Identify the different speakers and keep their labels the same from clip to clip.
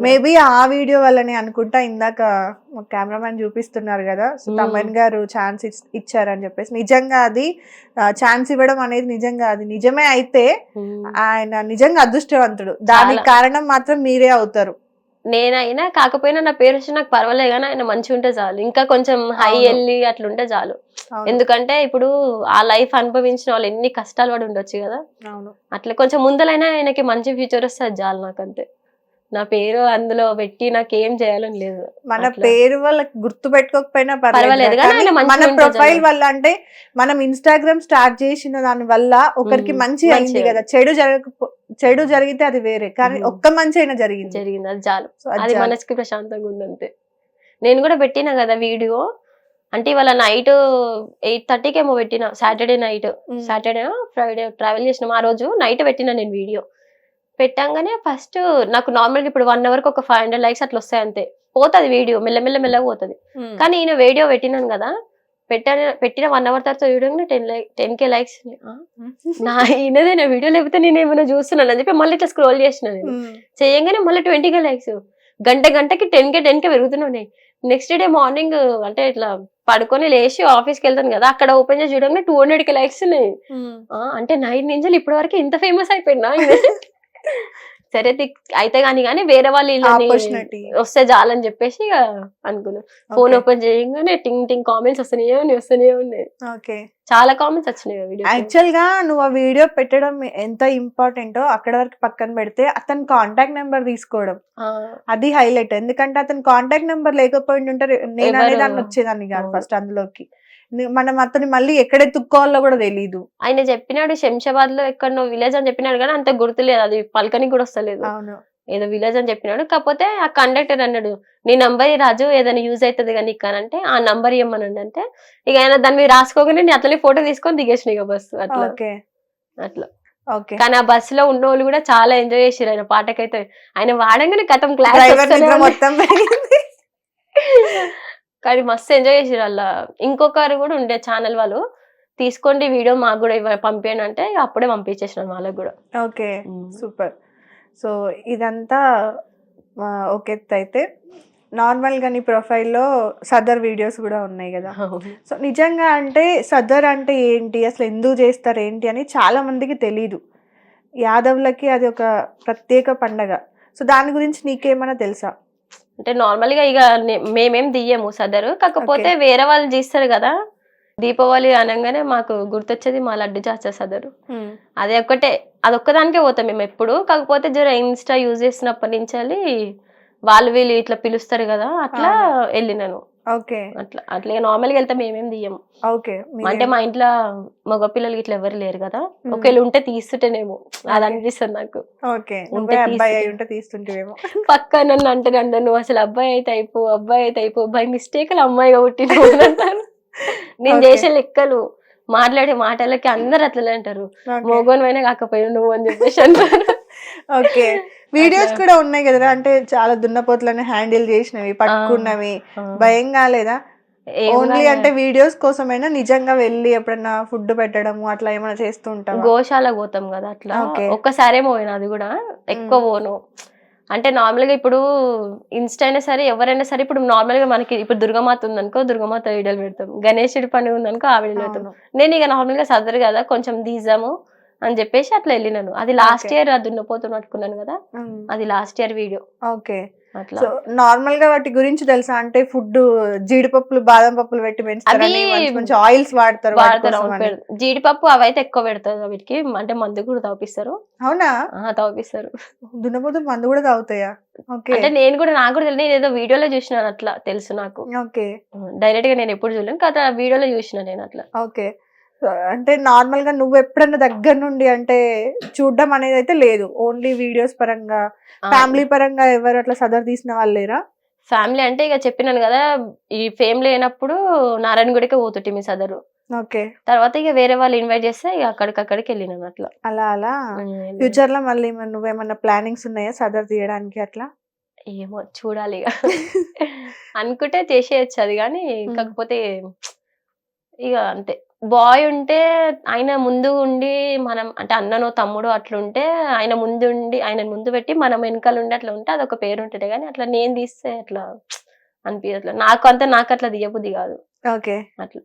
Speaker 1: Maybe ఆ video వల్లనే అనుకుంటా ఇందాక కెమెరామ్యాన్ చూపిస్తున్నారు కదా సో
Speaker 2: Hmm.
Speaker 1: తమన్ గారు ఛాన్స్ ఇచ్చారని చెప్పేసి నిజంగా అది ఛాన్స్ ఇవ్వడం అనేది నిజంగా అది నిజమే అయితే
Speaker 2: ఉమ్.
Speaker 1: ఆయన నిజంగా అదృష్టవంతుడు దానికి. కారణం మాత్రం మీరే అవుతారు
Speaker 2: నేనైనా కాకపోయినా నా పేరు వచ్చి నాకు పర్వాలేదు కానీ ఆయన మంచిగా ఉంటే చాలు ఇంకా కొంచెం హై. వెళ్ళి అట్లుంటే చాలు. ఎందుకంటే ఇప్పుడు ఆ లైఫ్ అనుభవించిన వాళ్ళు ఎన్ని కష్టాలు పడి ఉండొచ్చు కదా
Speaker 1: అవును
Speaker 2: అట్లా కొంచెం ముందలైనా ఆయనకి మంచి ఫ్యూచర్ వస్తే చాలు నాకు అంతే నా పేరు అందులో పెట్టి నాకు ఏం చేయాలని లేదు
Speaker 1: మన. పేరు వాళ్ళకి గుర్తు పెట్టుకోకపోయినా
Speaker 2: పర్వాలేదు
Speaker 1: మన ప్రొఫైల్. వల్ల అంటే మనం ఇన్స్టాగ్రామ్ స్టార్ట్ చేసిన దాని వల్ల ఒకరికి. మంచి అయింది కదా చెడు జరగకపో చెడు జరిగితే అది వేరే కానీ. ఒక్క మంచి అయినా జరిగింది
Speaker 2: జరిగింది అది చాలు
Speaker 1: అది.
Speaker 2: మనసుకి ప్రశాంతంగా ఉంది అంతే నేను కూడా పెట్టినా కదా వీడియో అంటే ఇవాళ నైట్ ఎయిట్ థర్టీకి ఏమో పెట్టిన Saturday night. Saturday Friday travel చేసినాం ఆ రోజు నైట్ పెట్టిన నేను వీడియో పెట్టంగానే ఫస్ట్ నాకు నార్మల్గా ఇప్పుడు వన్ అవర్కి ఒక ఫైవ్ హండ్రెడ్ లైక్స్ అట్లా వస్తాయి అంతే. పోతుంది వీడియో మెల్లమెల్ల మెల్లగా పోతుంది.
Speaker 1: మ్మ్.
Speaker 2: కానీ ఈయన వీడియో పెట్టినాను కదా పెట్టాను పెట్టిన వన్ అవర్ తర్వాత video ten like ten K likes నా ఈయనదే నా వీడియో లేకపోతే నేను ఏమైనా చూస్తున్నాను అని చెప్పి మళ్ళీ ఇట్లా స్క్రోల్ చేసిన నేను.
Speaker 1: మ్మ్.
Speaker 2: చేయంగానే మళ్ళీ ట్వంటీ కే లైక్స్ గంట గంటకి టెన్ కే టెన్ కే పెరుగుతున్నాయి నెక్స్ట్ డే మార్నింగ్ అంటే ఇట్లా పడుకొని లేచి ఆఫీస్కి వెళ్తాను కదా అక్కడ ఓపెన్ చేసి చూడగానే టూ హండ్రెడ్కి లైక్స్ ఉన్నాయి. ఆ, అంటే నైట్ నుంచి ఇప్పటి వరకు ఇంత ఫేమస్ అయిపోయినా సరే అయితే గాని కానీ వేరే వాళ్ళు. వస్తే చాలని చెప్పేసి అనుకున్నాను ఫోన్. ఓపెన్ చేయగానే టింగ్ టింగ్ కామెంట్స్ వస్తున్నాయి వస్తున్నాయి ఉన్నాయి
Speaker 1: ఓకే
Speaker 2: చాలా కామెంట్స్ వచ్చినాయి వీడియో
Speaker 1: యాక్చువల్గా నువ్వు ఆ వీడియో పెట్టడం ఎంత ఇంపార్టెంటో అక్కడ వరకు పక్కన పెడితే అతని కాంటాక్ట్ నెంబర్ తీసుకోవడం అది హైలైట్ ఎందుకంటే అతని కాంటాక్ట్ నెంబర్ లేకపోయి ఉంటే నేను
Speaker 2: ఎవరు?
Speaker 1: అనేదాన్ని వచ్చేదాన్ని కాదు. ఫస్ట్ అందులోకి మనం అతని మళ్ళీ ఎక్కడ ఎత్తుక్కోవాలో కూడా తెలియదు
Speaker 2: ఆయన చెప్పినాడు శంషాబాద్లో ఎక్కడో విలేజ్ అని చెప్పినాడు కానీ అంత గుర్తులేదు అది పలకనికి కూడా వస్తలేదు.
Speaker 1: అవును.
Speaker 2: ఏదో విలేజ్ అని చెప్పినాడు. కాకపోతే ఆ కండక్టర్ అన్నాడు నీ నంబర్ రాజు ఏదైనా యూజ్ అవుతుంది కానీ ఇక్కడ అంటే ఆ నంబర్ ఇవ్వమనండి అంటే ఇక ఆయన దాని మీద రాసుకోగానే నేను అట్లనే ఫోటో తీసుకొని దిగేసిన ఇక బస్సు అట్లా. అట్లా.
Speaker 1: ఓకే.
Speaker 2: కానీ ఆ బస్లో ఉన్న వాళ్ళు కూడా చాలా ఎంజాయ్ చేసారు ఆయన పాటకైతే. ఆయన వాడంగానే
Speaker 1: నిద్ర
Speaker 2: క్లాస్
Speaker 1: మొత్తం.
Speaker 2: కానీ మస్తు ఎంజాయ్ చేసారు అలా. ఇంకొకరు కూడా ఉండే ఛానల్ వాళ్ళు తీసుకోండి వీడియో మాకు కూడా పంపేయండి అంటే అప్పుడే పంపించేసినాను వాళ్ళకి కూడా.
Speaker 1: ఓకే. సూపర్. సో ఇదంతా ఎత్తు అయితే. నార్మల్గా నీ ప్రొఫైల్లో సదర్ వీడియోస్ కూడా ఉన్నాయి కదా. సో నిజంగా అంటే సదర్ అంటే ఏంటి అసలు ఎందుకు చేస్తారు ఏంటి అని చాలా మందికి తెలీదు. యాదవ్లకి అది ఒక ప్రత్యేక పండగ. సో దాని గురించి నీకేమైనా తెలుసా?
Speaker 2: అంటే నార్మల్గా ఇక మేమేం దియ్యము సదరు. కాకపోతే వేరే వాళ్ళు తీస్తారు కదా దీపావళి అనగానే మాకు గుర్తొచ్చేది మా లడ్డు చాచా సదరు. అదే ఒక్కటే అదొక్కదానికే పోతాం మేము ఎప్పుడు. కాకపోతే జర ఇన్స్టా యూజ్ చేసినప్పటి నుంచి వాళ్ళు వీళ్ళు ఇట్లా పిలుస్తారు కదా అట్లా వెళ్ళినాను.
Speaker 1: ఓకే.
Speaker 2: అట్లా అట్లా నార్మల్గా వెళ్తే మేమేం తీయము
Speaker 1: ఓకే
Speaker 2: అంటే మా ఇంట్లో మగ పిల్లలు ఇట్లా ఎవరు లేరు కదా. ఒకవేళ ఉంటే తీస్తుంటేనేమో. అది అనిపిస్తుంది నాకు.
Speaker 1: ఓకే.
Speaker 2: ఉంటే పక్క నన్ను అంటారు అందరు నువ్వు అసలు అబ్బాయి అయితే అయిపో అబ్బాయి అయితే అయిపో బై మిస్టేక్ అమ్మాయిగా అంటారు. నేను. చేసే లెక్కలు మాట్లాడే మాటలకి అందరు అట్లనే అంటారు. మోగోనమైనా కాకపోయినా నువ్వు అని చెప్పేసి అంటారు.
Speaker 1: ఓకే. వీడియోస్. కూడా ఉన్నాయి కదా అంటే చాలా దున్నపోతులని హ్యాండిల్ చేసినవి పట్టుకున్నవి. భయం కాలేదా ఓన్లీ. అంటే వీడియోస్ కోసమైనా నిజంగా వెళ్ళి ఎప్పుడన్నా ఫుడ్ పెట్టడము అట్లా ఏమైనా చేస్తూ ఉంటావా?
Speaker 2: గోశాలకు పోతాం కదా అట్లా.
Speaker 1: Okay.
Speaker 2: ఒక్కసారే పోయినా అది కూడా. ఎక్కువ పోను. అంటే నార్మల్గా ఇప్పుడు ఇన్స్టా అయినా సరే ఎవరైనా సరే ఇప్పుడు నార్మల్గా మనకి ఇప్పుడు దుర్గమాత ఉందనుకో దుర్గమాత వీడియోలు పెడతాం. గణేశుడి పండుగ ఉందనుకో ఆ వీడియోలు పెడతాం. నేను ఇక నార్మల్గా సదరు కదా కొంచెం తీసాము. అని చెప్పేసి అట్లా వెళ్ళినాను. అది లాస్ట్. ఇయర్ అది దున్నపోతుని పట్టుకున్నాను కదా. అది లాస్ట్ ఇయర్ వీడియో
Speaker 1: ఓకే
Speaker 2: అట్లా.
Speaker 1: సో నార్మల్గా వాటి గురించి తెలుసా? అంటే ఫుడ్ జీడిపప్పులు బాదం పప్పులు పెట్టి ఆయిల్స్ వాడతారు
Speaker 2: వాడతారు జీడిపప్పు అవైతే ఎక్కువ పెడతారు వీటికి. అంటే మందు కూడా తాపిస్తారు.
Speaker 1: అవునా?
Speaker 2: ఆ, తాపిస్తారు.
Speaker 1: దున్నపోతులు మందు కూడా తాగుతాయా? ఓకే
Speaker 2: అంటే నేను కూడా నాకు కూడా తెలియదు. నేను ఏదో వీడియోలో చూసినాను అట్లా. తెలుసు నాకు.
Speaker 1: ఓకే
Speaker 2: డైరెక్ట్గా నేను ఎప్పుడు చూడలేను. కదా వీడియోలో చూసిన నేను అట్లా.
Speaker 1: ఓకే అంటే నార్మల్గా నువ్వు ఎప్పుడన్నా దగ్గర నుండి అంటే చూడడం అనేది అయితే లేదు. ఓన్లీ వీడియోస్ పరంగా ఫ్యామిలీ పరంగా ఎవరు అట్లా సదర్ తీసిన వాళ్ళు లేరా?
Speaker 2: ఫ్యామిలీ అంటే ఇక చెప్పినాను కదా ఈ ఫేమ్ లేనప్పుడు నారాయణ గుడికి పోతుంటే మీ సదరు.
Speaker 1: ఓకే.
Speaker 2: తర్వాత ఇక వేరే వాళ్ళు ఇన్వైట్ చేస్తే ఇక అక్కడికి అక్కడికి వెళ్ళినాను అట్లా.
Speaker 1: అలా అలా. ఫ్యూచర్లో మళ్ళీ నువ్వేమన్నా ప్లానింగ్స్ ఉన్నాయా సదర్ తీయడానికి అట్లా?
Speaker 2: ఏమో చూడాలి ఇక. అనుకుంటే చేసేయచ్చు అది కానీ కాకపోతే ఇక అంతే. బాయ్ ఉంటే ఆయన ముందు ఉండి మనం అంటే అన్ననో తమ్ముడు అట్లుంటే ఆయన ముందు ఉండి ఆయన ముందు పెట్టి మనం వెనకాల ఉండి అట్లా ఉంటే అదొక పేరు ఉంటుంది. కానీ అట్లా నేను తీస్తే అట్లా అనిపించట్లా నాకు అంతా నాకు అట్లా దియబుద్ధి కాదు.
Speaker 1: ఓకే.
Speaker 2: అట్లా.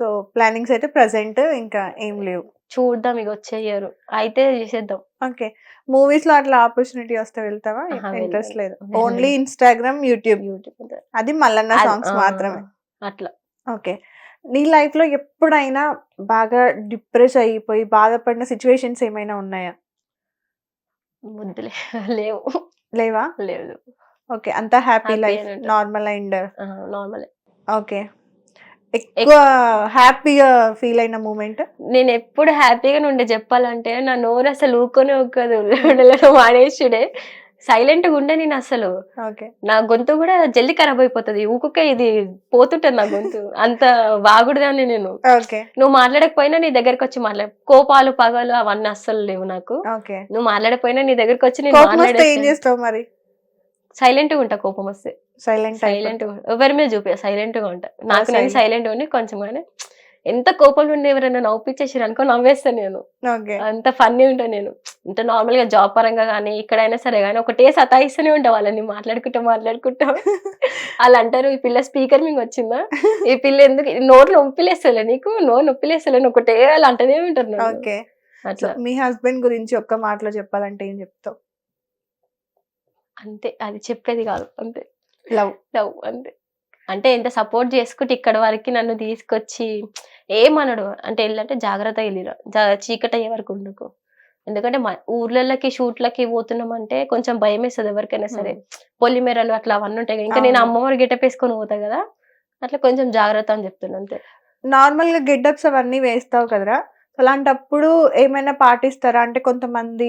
Speaker 1: సో ప్లానింగ్స్ అయితే ప్రెసెంట్ ఇంకా ఏం లేవు.
Speaker 2: చూద్దాం ఇక వచ్చే ఇయర్. అయితే చేసేద్దాం.
Speaker 1: ఓకే. మూవీస్లో అట్లా ఆపర్చునిటీ వస్తే వెళ్తావా? ఇంట్రెస్ట్. లేదు. Only Instagram YouTube.
Speaker 2: యూట్యూబ్.
Speaker 1: అది మల్లన్న సాంగ్స్ మాత్రమే.
Speaker 2: అట్లా.
Speaker 1: ఓకే. నీ లైఫ్లో ఎప్పుడైనా బాగా డిప్రెస్ అయిపోయి బాధపడిన సిచ్యువేషన్స్ ఏమైనా ఉన్నాయా?
Speaker 2: ముద్దులే లేవు.
Speaker 1: లేవా?
Speaker 2: లేదు.
Speaker 1: ఓకే. అంతా happy life. Normal and
Speaker 2: normal.
Speaker 1: Okay. ఎక్కువ హ్యాపీగా ఫీల్ అయిన మూమెంట్?
Speaker 2: నేను ఎప్పుడు హ్యాపీగానే ఉండే. చెప్పాలంటే నా నోరు అసలు ఊకొని ఒక్కదు. మానేసుడే సైలెంట్గా ఉండే నేను అసలు. నా గొంతు కూడా జల్దీ ఖరాబ్ అయిపోతుంది. ఊకుకే ఇది పోతుంటది నా గొంతు. అంత వాగుడుదాన్ని నేను. నువ్వు మాట్లాడకపోయినా నీ దగ్గరకు వచ్చి మాట్లాడ కోపాలు పగలు అవన్నీ అస్సలు లేవు నాకు.
Speaker 1: ఓకే.
Speaker 2: నువ్వు మాట్లాడకపోయినా నీ దగ్గరకు వచ్చి నేను మాట్లాడే
Speaker 1: మరి?
Speaker 2: సైలెంట్గా ఉంటా కోపం వస్తే.
Speaker 1: సైలెంట్
Speaker 2: సైలెంట్ ఎవరి మీద చూపి సైలెంట్గా ఉంటా. నాకు నేను. సైలెంట్. ఉండి కొంచెం ఎంత కోపంలో ఉండి ఎవరైనా నవ్వుపించేసారు అనుకో నవ్వేస్తాను నేను. అంత ఫన్నీ ఉంటా నేను. ఇంత నార్మల్గా జాబ్ పరంగా కానీ ఇక్కడైనా సరే కానీ ఒకటే సతాయిస్తూనే ఉంటా వాళ్ళని. మాట్లాడుకుంటా మాట్లాడుకుంటా. వాళ్ళు అంటారు ఈ పిల్ల స్పీకర్ మీకు వచ్చిందా? ఈ పిల్ల ఎందుకు నోరు నొప్పిలేస్తలే నీకు? నోరు నొప్పిలేస్తలే ఒకటే వాళ్ళు అంటనే ఉంటారు అట్లా.
Speaker 1: మీ హస్బెండ్ గురించి ఒక్క మాటలో చెప్పాలంటే ఏం చెప్తావు?
Speaker 2: అంతే. అది చెప్పేది కాదు. అంతే.
Speaker 1: లవ్.
Speaker 2: లవ్ అంతే. అంటే ఎంత సపోర్ట్ చేసుకుంటే ఇక్కడ వరకు నన్ను తీసుకొచ్చి ఏమనడు. అంటే వెళ్ళంటే జాగ్రత్త వెళ్ళిరా జా- చీకటి అయ్యే వరకు ఉండకు. ఎందుకంటే మా ఊర్లకి షూట్లకి పోతున్నాం అంటే కొంచెం భయం వేస్తుంది ఎవరికైనా సరే. పొలిమేరలు అట్లా అవన్నీ ఉంటాయి కదా. ఇంకా నేను. అమ్మవారి గెటప్ వేసుకొని పోతా కదా. అట్లా కొంచెం జాగ్రత్త అని చెప్తున్నా అంతే.
Speaker 1: నార్మల్గా గెటప్స్ అవన్నీ వేస్తావు కదరా? అలాంటప్పుడు ఏమైనా పాటిస్తారా? అంటే కొంతమంది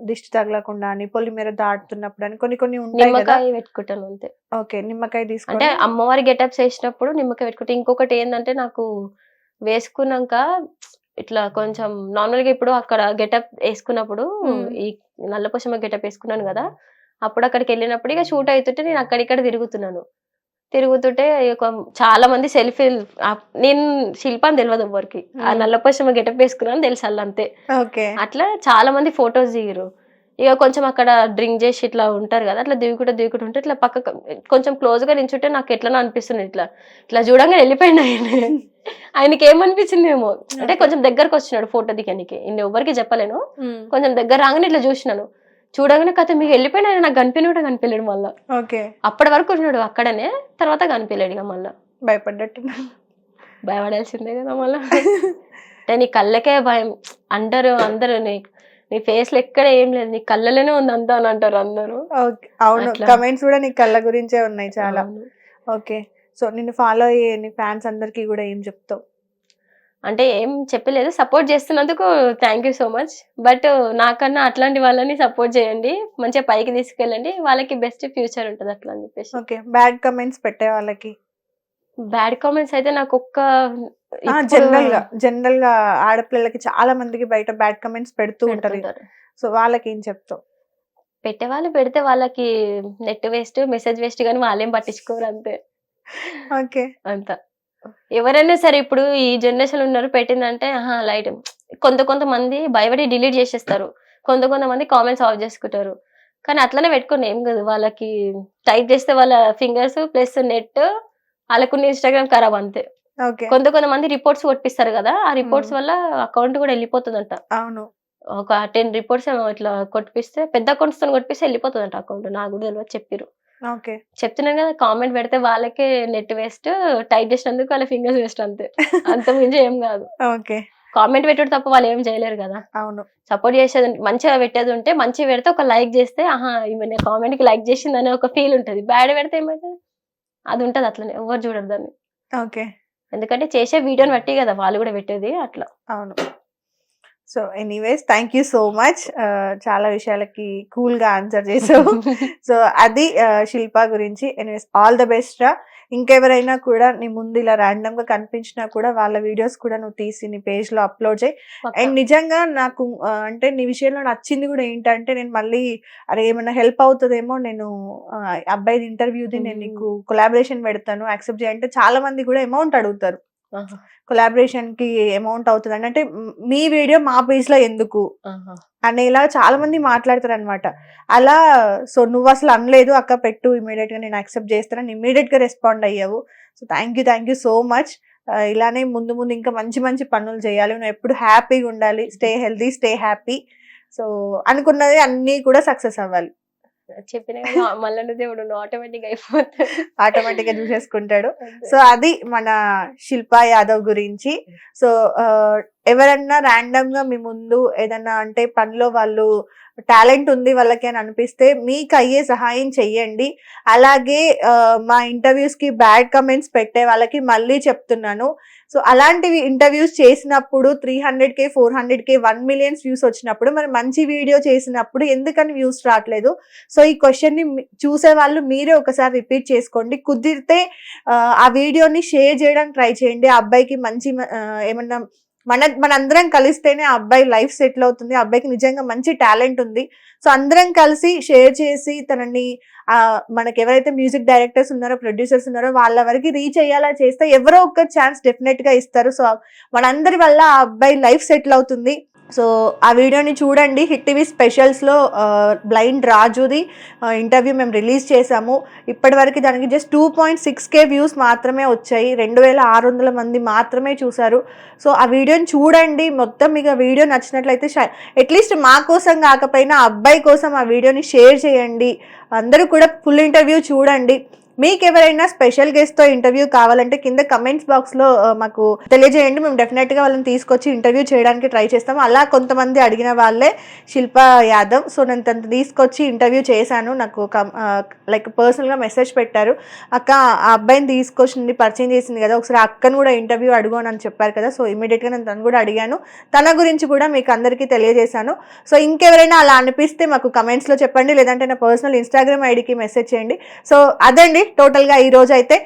Speaker 1: దిష్టి తగలకుండా అని పొలిమేర దాటుతున్నప్పుడు అని కొన్ని కొన్ని ఉంటాయి కదా.
Speaker 2: నిమ్మకాయ పెట్టుకుంటాను అంతే.
Speaker 1: ఓకే. నిమ్మకాయ
Speaker 2: అంటే
Speaker 1: తీసుకొని
Speaker 2: అమ్మవారి గెటప్స్ వేసినప్పుడు నిమ్మకాయ పెట్టుకుంటే ఇంకొకటి ఏంటంటే నాకు వేసుకున్నాక ఇట్లా కొంచెం నార్మల్గా ఇప్పుడు అక్కడ గెటప్ వేసుకున్నప్పుడు. ఈ నల్లపోషమ గెటప్ వేసుకున్నాను కదా అప్పుడు అక్కడికి వెళ్ళినప్పుడు ఇక షూట్ అవుతుంటే నేను అక్కడిక్కడ తిరుగుతున్నాను. తిరుగుతుంటే ఒక చాలా మంది సెల్ఫీ నేను శిల్పాన్ని తెలియదు ఎవ్వరికి ఆ
Speaker 1: Hmm.
Speaker 2: నల్లపోషమ గెటప్ వేసుకున్నాను తెలుసు అల్ల అంతే
Speaker 1: ఓకే.
Speaker 2: అట్లా చాలా మంది ఫొటోస్ దిగిరు ఇక కొంచెం అక్కడ డ్రింక్ చేసి ఇట్లా ఉంటారు కదా అట్లా దిగుకుంటూ దిగుకుంటూ ఉంటే ఇట్లా పక్క కొంచెం క్లోజ్గా నించుంటే నాకు ఎట్లా అనిపిస్తుంది ఇట్లా. ఇట్లా చూడంగా వెళ్ళిపోయింది ఆయన ఆయనకి ఏమనిపించింది ఏమో అంటే
Speaker 1: Okay.
Speaker 2: కొంచెం దగ్గరకు వచ్చినాడు ఫోటో దిగడానికి నేను ఎవరికి చెప్పలేను.
Speaker 1: ఉమ్,
Speaker 2: కొంచెం దగ్గర రాగానే ఇట్లా చూసినాను. చూడగానే కథ మీకు వెళ్ళిపోయినా నాకు కనిపించి కూడా కనిపించలేడు మళ్ళా.
Speaker 1: ఓకే.
Speaker 2: అప్పటి వరకు ఉన్నాడు అక్కడనే తర్వాత కనిపించలేడు ఇక మళ్ళా.
Speaker 1: భయపడ్డట్టు
Speaker 2: భయపడాల్సిందే కదా మళ్ళా. అంటే నీ కళ్ళకే భయం. అంటారు అందరూ నీ నీ ఫేస్లో ఎక్కడ ఏం లేదు. నీ కళ్ళలోనే ఉంది అంతా అని అంటారు అందరూ.
Speaker 1: అవును. కమెంట్స్ కూడా నీ కళ్ళ గురించే ఉన్నాయి చాలా. ఓకే. సో నిన్ను ఫాలో అయ్యే నీ ఫ్యాన్స్ అందరికి కూడా ఏం చెప్తావు?
Speaker 2: అంటే ఏం చెప్పలేదు. సపోర్ట్ చేస్తున్నందుకు thank you so much but నాకన్నా అట్లాంటి వాళ్ళని సపోర్ట్ చేయండి. మంచిగా పైకి తీసుకెళ్ళండి. వాళ్ళకి బెస్ట్ ఫ్యూచర్ ఉంటుంది అట్లా అని చెప్పేసి.
Speaker 1: ఓకే బ్యాడ్ కమెంట్స్ పెట్టే వాళ్ళకి?
Speaker 2: బ్యాడ్ కామెంట్స్ అయితే నాకు ఒక్క
Speaker 1: జనరల్గా జనరల్గా ఆడపిల్లలకి చాలా మందికి బయట బ్యాడ్ కమెంట్స్ పెడుతూ ఉంటారు. సో వాళ్ళకి ఏం చెప్తావు?
Speaker 2: పెట్టే వాళ్ళు పెడితే వాళ్ళకి నెట్ వేస్ట్ మెసేజ్ వేస్ట్ కానీ వాళ్ళేం పట్టించుకోరు అంతే.
Speaker 1: ఓకే
Speaker 2: అంత. ఎవరైనా సరే ఇప్పుడు ఈ జనరేషన్ ఉన్నారు పెట్టిందంటే ఆహా లైట్. కొంత కొంతమంది భయపడి డిలీట్ చేసేస్తారు. కొంత కొంతమంది కామెంట్స్ ఆఫ్ చేసుకుంటారు. కానీ అట్లనే పెట్టుకుని ఏం కాదు. వాళ్ళకి టైప్ చేస్తే వాళ్ళ ఫింగర్స్ ప్లస్ నెట్ వాళ్ళకున్న ఇన్స్టాగ్రామ్ ఖరాబ్ అంతే. కొంత కొంతమంది రిపోర్ట్స్ కొట్టిస్తారు కదా ఆ రిపోర్ట్స్ వల్ల అకౌంట్ కూడా వెళ్ళిపోతుందంట.
Speaker 1: అవును.
Speaker 2: ఒక టెన్ రిపోర్ట్స్ ఇట్లా కొట్టిస్తే పెద్ద అకౌంట్స్తో కొట్టిస్తే వెళ్ళిపోతుందంట అకౌంట్ నాకు కూడా తెలియదు చెప్పిరు
Speaker 1: ఓకే.
Speaker 2: చెప్తున్నాను కదా కామెంట్ పెడితే వాళ్ళకే నెట్ వేస్ట్ టైప్ చేసినందుకు వాళ్ళ ఫింగర్స్ వేస్ట్ అంతే. అంత మించి ఏం కాదు.
Speaker 1: ఓకే.
Speaker 2: కామెంట్ పెట్టడం తప్ప వాళ్ళు ఏం చేయలేరు కదా.
Speaker 1: అవును.
Speaker 2: సపోర్ట్ చేసేది మంచిగా పెట్టేది ఉంటే మంచిగా పెడితే ఒక లైక్ చేస్తే ఆహా ఈమె కామెంట్కి లైక్ చేసింది అనే ఒక ఫీల్ ఉంటది. బ్యాడ్ పెడితే ఏమైతుంది? అది ఉంటది అట్లనే ఎవరు చూడరు దాన్ని.
Speaker 1: ఓకే.
Speaker 2: ఎందుకంటే చేసే వీడియోని బట్టి కదా వాళ్ళు కూడా పెట్టేది అట్లా.
Speaker 1: అవును. So anyways thank you so much చాలా విషయాలకి కూల్గా ఆన్సర్ చేసావు. సో అది శిల్ప గురించి. ఎనీవేస్ ఆల్ ద బెస్ట్ రా. ఇంకెవరైనా కూడా నీ ముందు ఇలా ర్యాండమ్గా కనిపించినా కూడా వాళ్ళ వీడియోస్ కూడా నువ్వు తీసి నీ పేజ్లో అప్లోడ్ చేయి. అండ్ నిజంగా నాకు అంటే నీ విషయంలో నచ్చింది కూడా ఏంటంటే నేను మళ్ళీ అరే ఏమైనా హెల్ప్ అవుతుందేమో నేను అబ్బాయిది ఇంటర్వ్యూది నేను. నీకు కొలాబరేషన్ పెడతాను యాక్సెప్ట్ చేయంటే చాలా మంది కూడా అమౌంట్ అడుగుతారు. కొలాబరేషన్కి అమౌంట్ అవుతుంది అంటే మ్- వీడియో మా పేజ్లో ఎందుకు. అనేలా చాలా మంది మాట్లాడతారు అనమాట అలా సో నువ్వు అసలు అనలేదు అక్క పెట్టు ఇమీడియట్గా నేను యాక్సెప్ట్ చేస్తానని ఇమీడియట్గా రెస్పాండ్ అయ్యావు. So thank you thank you so much ఇలానే ముందు ముందు ఇంకా మంచి మంచి పనులు చేయాలి. నువ్వు ఎప్పుడు హ్యాపీగా ఉండాలి. Stay healthy stay happy so అనుకున్నది అన్నీ కూడా సక్సెస్ అవ్వాలి.
Speaker 2: చెప్పిన మల్లన్న దేవుడు ఆటోమేటిక్ అయిపోతాడు.
Speaker 1: ఆటోమేటిక్గా చూసేసుకుంటాడు. సో అది మన శిల్పా యాదవ్ గురించి. సో ఎవరన్నా ర్యాండమ్గా మీ ముందు ఏదన్నా అంటే పనిలో వాళ్ళు టాలెంట్ ఉంది వాళ్ళకి అని అనిపిస్తే మీకు అయ్యే సహాయం చెయ్యండి. అలాగే మా ఇంటర్వ్యూస్కి బ్యాడ్ కమెంట్స్ పెట్టే వాళ్ళకి మళ్ళీ చెప్తున్నాను. సో అలాంటివి ఇంటర్వ్యూస్ చేసినప్పుడు three hundred K four hundred K one millions views వచ్చినప్పుడు మరి మంచి వీడియో చేసినప్పుడు ఎందుకని వ్యూస్ రావట్లేదు? సో ఈ క్వశ్చన్ని చూసే వాళ్ళు మీరే ఒకసారి రిపీట్ చేసుకోండి. కుదిరితే ఆ, వీడియోని షేర్ చేయడానికి ట్రై చేయండి. ఆ అబ్బాయికి మంచి ఏమన్నా మన మనందరం కలిస్తేనే ఆ అబ్బాయి లైఫ్ సెటిల్ అవుతుంది ఆ అబ్బాయికి నిజంగా మంచి టాలెంట్ ఉంది. సో అందరం కలిసి షేర్ చేసి తనని మనకి ఎవరైతే మ్యూజిక్ డైరెక్టర్స్ ఉన్నారో ప్రొడ్యూసర్స్ ఉన్నారో వాళ్ళ వరకు రీచ్ అయ్యేలా చేస్తే ఎవరో ఒక ఛాన్స్ డెఫినెట్గా ఇస్తారు. సో మనందరి వల్ల ఆ అబ్బాయి లైఫ్ సెటిల్ అవుతుంది. సో ఆ వీడియోని చూడండి. హిట్ టీవీ స్పెషల్స్లో బ్లైండ్ రాజుది ఇంటర్వ్యూ మేము రిలీజ్ చేసాము ఇప్పటివరకు దానికి just two point six K views మాత్రమే వచ్చాయి. రెండు వేల ఆరు వందల మంది మాత్రమే చూశారు. సో ఆ వీడియోని చూడండి. మొత్తం మీకు ఆ వీడియో నచ్చినట్లయితే అట్లీస్ట్ మా కోసం కాకపోయినా అబ్బాయి కోసం ఆ వీడియోని షేర్ చేయండి. అందరూ కూడా ఫుల్ ఇంటర్వ్యూ చూడండి. మీకు ఎవరైనా స్పెషల్ గెస్ట్తో ఇంటర్వ్యూ కావాలంటే కింద కమెంట్స్ బాక్స్లో మాకు తెలియజేయండి. మేము డెఫినెట్గా వాళ్ళని తీసుకొచ్చి ఇంటర్వ్యూ చేయడానికి ట్రై చేస్తాం. అలా కొంతమంది అడిగిన వాళ్ళే శిల్పా యాదవ్. సో నేను తను తీసుకొచ్చి ఇంటర్వ్యూ చేశాను. నాకు లైక్ పర్సనల్గా మెసేజ్ పెట్టారు. అక్క ఆ అబ్బాయిని తీసుకొచ్చింది పరిచయం చేసింది కదా ఒకసారి అక్కను కూడా ఇంటర్వ్యూ అడుగు అని చెప్పారు కదా. సో ఇమీడియట్గా నేను తను కూడా అడిగాను. తన గురించి కూడా మీకు అందరికీ తెలియజేశాను. సో ఇంకెవరైనా అలా అనిపిస్తే మాకు కమెంట్స్లో చెప్పండి. లేదంటే నా పర్సనల్ ఇన్స్టాగ్రామ్ ఐడికి మెసేజ్ చేయండి. సో అదండి. టోటల్గా ఈ రోజు అయితే